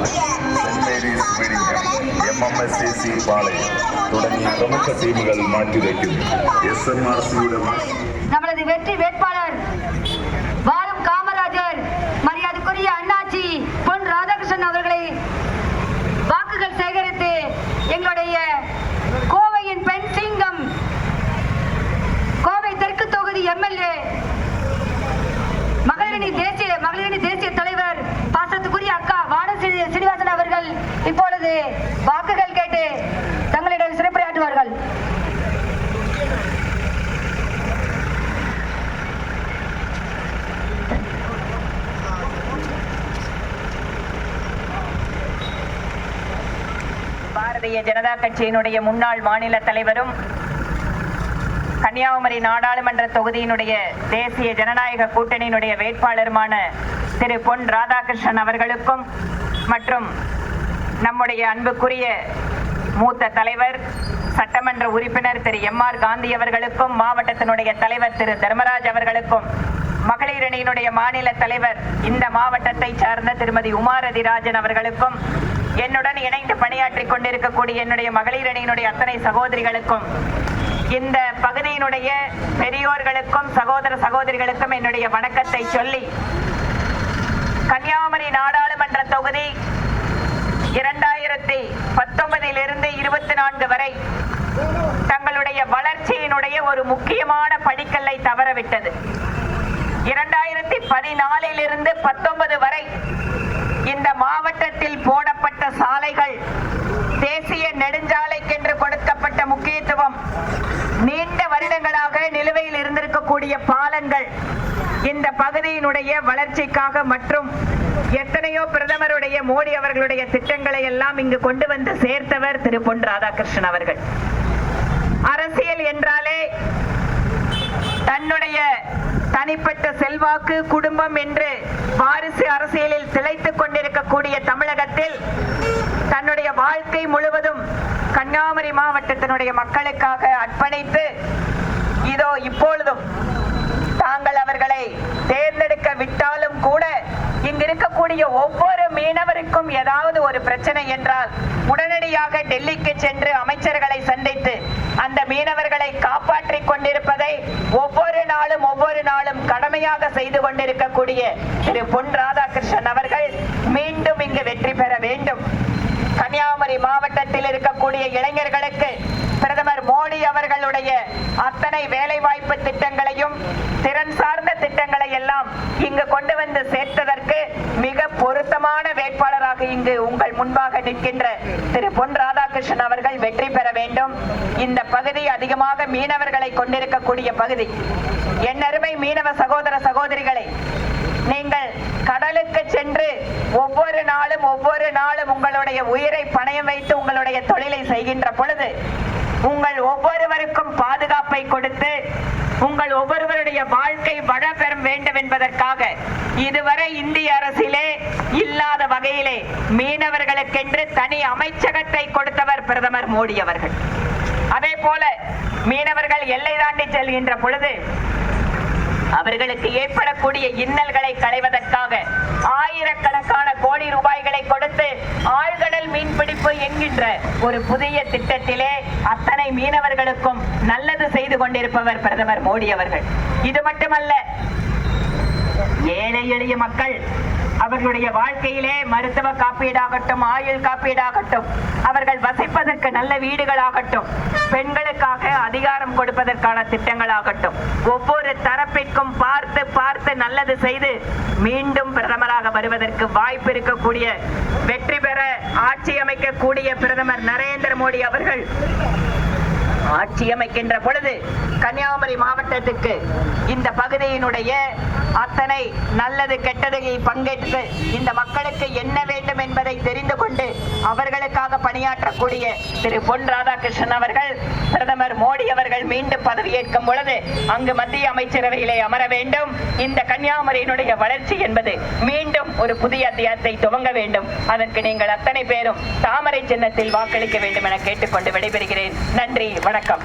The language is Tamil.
സെന്റ് മേരീസ് വിഴിഞ്ഞം M M S A C Palayam തുടങ്ങിയ പ്രമുഖ ടീമുകൾ മാറ്റിവെക്കുന്നു എസ് എം ആർ സിയുടെ இப்பொழுது வாக்குகள் கேட்டு தங்களிடம் சிறப்புரையாற்றுவார்கள். பாரதிய ஜனதா கட்சியினுடைய முன்னாள் மாநில தலைவரும் கன்னியாகுமரி நாடாளுமன்ற தொகுதியினுடைய தேசிய ஜனநாயக கூட்டணியினுடைய வேட்பாளருமான திரு பொன் ராதாகிருஷ்ணன் அவர்களுக்கும் மற்றும் நம்முடைய அன்புக்குரிய மூத்த தலைவர் சட்டமன்ற உறுப்பினர் திரு எம் ஆர் காந்தி அவர்களுக்கும் மாவட்டத்தினுடைய தலைவர் திரு தர்மராஜ் அவர்களுக்கும் மகளிர் அணியினுடைய மாநில தலைவர் இந்த மாவட்டத்தை சார்ந்த திருமதி உமாரதி ராஜன் அவர்களுக்கும் என்னுடன் இணைந்து பணியாற்றிக் கொண்டிருக்கக்கூடிய என்னுடைய மகளிர் அணியினுடைய அத்தனை சகோதரிகளுக்கும் இந்த பகுதியினுடைய பெரியோர்களுக்கும் சகோதர சகோதரிகளுக்கும் என்னுடைய வணக்கத்தை சொல்லி கன்னியாகுமரி நாடாளுமன்ற தொகுதி இரண்டாயிரத்தி பத்தொன்பதிலிருந்து இருபத்தி நான்கு வரை தங்களுடைய வளர்ச்சியினுடைய ஒரு முக்கியமான படிக்கல்லை தவறவிட்டது. இரண்டாயிரத்தி பதினாலிலிருந்து பத்தொன்பது வரை இந்த மாவட்டத்தில் போடப்பட்ட சாலைகள் தேசிய நெடுஞ்சாலைக்கென்று கொடுக்கப்பட்ட முக்கியத்துவம் நீண்ட வருடங்களாக நிலுவையில் இருந்திருக்கக்கூடிய பாலங்கள் இந்த பகுதியினுடைய வளர்ச்சிக்காக மற்றும் எத்தனையோ பிரதமருடைய மோடி அவர்களுடைய திட்டங்களை எல்லாம் இங்கு கொண்டு வந்து சேர்த்தவர் திரு. பொன் ராதாகிருஷ்ணன் அவர்கள். அரசியல் என்றாலே தன்னுடைய தனிப்பட்ட செல்வாக்கு குடும்பம் என்று வாரிசு அரசியலில் திளைத்துக் கொண்டிருக்கக்கூடிய தமிழகத்தில் தன்னுடைய வாழ்க்கை முழுவதும் கன்னியாகுமரி மாவட்டத்தினுடைய மக்களுக்காக அர்ப்பணித்து இதோ இப்பொழுதும் தாங்கள் அவர்களை தேர்ந்தெடுக்க விட்டாலும் கூட இங்கு இருக்கக்கூடிய ஒவ்வொரு மீனவருக்கும் ஏதாவது ஒரு பிரச்சனை என்றால் உடனடியாக டெல்லிக்கு சென்று அமைச்சர்களை சந்தித்து அந்த மீனவர்களை காப்பாற்றிக் கொண்டிருப்பதை ஒவ்வொரு நாளும் ஒவ்வொரு நாளும் கடமையாக செய்து கொண்டிருக்கக்கூடிய திரு பொன் ராதாகிருஷ்ணன் அவர்கள் மீண்டும் இங்கு வெற்றி பெற வேண்டும். கன்னியாகுமரி மாவட்டத்தில் இருக்கக்கூடிய இளைஞர்களுக்கு பிரதமர் மோடி அவர்களுடைய அத்தனை வேலைவாய்ப்பு திட்டங்களையும் திறன் சார்ந்த திட்டங்களை எல்லாம் இங்கு கொண்டு வந்து சேர்த்ததற்கு மிக பொருத்தமான இங்கு உங்கள் முன்பாக நிற்கின்ற திரு பொன் ராதாகிருஷ்ணன் அவர்கள் வெற்றி பெற வேண்டும். இந்த பகுதி அதிகமாக மீனவர்களை கொண்டிருக்கக்கூடிய பகுதி. என் அருமை மீனவ சகோதர சகோதரிகளை நீங்கள் கடலுக்கு சென்று ஒவ்வொரு நாளும் ஒவ்வொரு நாளும் உங்களுடைய உயிரை பணயம் வைத்து உங்களுடைய தொழிலை செய்கின்ற பொழுது உங்கள் ஒவ்வொருவருக்கும் பாதுகாப்பை கொடுத்து உங்கள் ஒவ்வொருவருடைய வாழ்க்கை வள வேண்டும் என்பதற்காக இதுவரை இந்திய அரசிலே இல்லாத வகையிலே மீனவர்களுக்கென்று தனி அமைச்சகத்தை கொடுத்தவர் பிரதமர் மோடி அவர்கள். அதே போல மீனவர்கள் எல்லை தாண்டி செல்கின்ற பொழுது அவர்களுக்கு ஏற்படக்கூடிய இன்னல்களை களைவதற்காக ஆயிரக்கணக்கான கோடி ரூபாய்களை கொடுத்து ஆழ்கடல் மீன்பிடிப்பு என்கின்ற ஒரு புதிய திட்டத்திலே அத்தனை மீனவர்களுக்கும் நல்லது செய்து கொண்டிருப்பவர் பிரதமர் மோடி அவர்கள். இது மட்டுமல்ல ஏழை எளிய மக்கள் அவர்களுடைய வாழ்க்கையிலே மருத்துவ காப்பீடாகட்டும் ஆயுள் காப்பீடாகட்டும் அவர்கள் வசிப்பதற்கு நல்ல வீடுகளாகட்டும் பெண்களுக்காக அதிகாரம் கொடுப்பதற்கான திட்டங்களாகட்டும் ஒவ்வொரு தரப்பிற்கும் பார்த்து பார்த்து நல்லது செய்து மீண்டும் பிரதமராக வருவதற்கு வாய்ப்பு இருக்கக்கூடிய வெற்றி பெற ஆட்சி அமைக்கக்கூடிய பிரதமர் நரேந்திர மோடி அவர்கள் ஆட்சி அமைக்கின்ற பொழுது கன்னியாகுமரி மாவட்டத்துக்கு இந்த பகுதியினுடைய அத்தனை நல்லது கெட்டதில் பங்கேற்று இந்த மக்களுக்கு என்ன வேண்டும் என்பதை தெரிந்து கொண்டு அவர்களுக்காக பணியாற்றக்கூடிய திரு பொன் ராதாகிருஷ்ணன் அவர்கள் பிரதமர் மோடி அவர்கள் மீண்டும் பதவியேற்கும் பொழுது அங்கு மத்திய அமைச்சரவையிலே அமர வேண்டும். இந்த கன்னியாகுமரியினுடைய வளர்ச்சி என்பது மீண்டும் ஒரு புதிய அத்தியாயத்தை துவங்க வேண்டும். அதற்கு நீங்கள் அத்தனை பேரும் தாமரை சின்னத்தில் வாக்களிக்க வேண்டும் என கேட்டுக்கொண்டு விடைபெறுகிறேன். நன்றி வணக்கம்.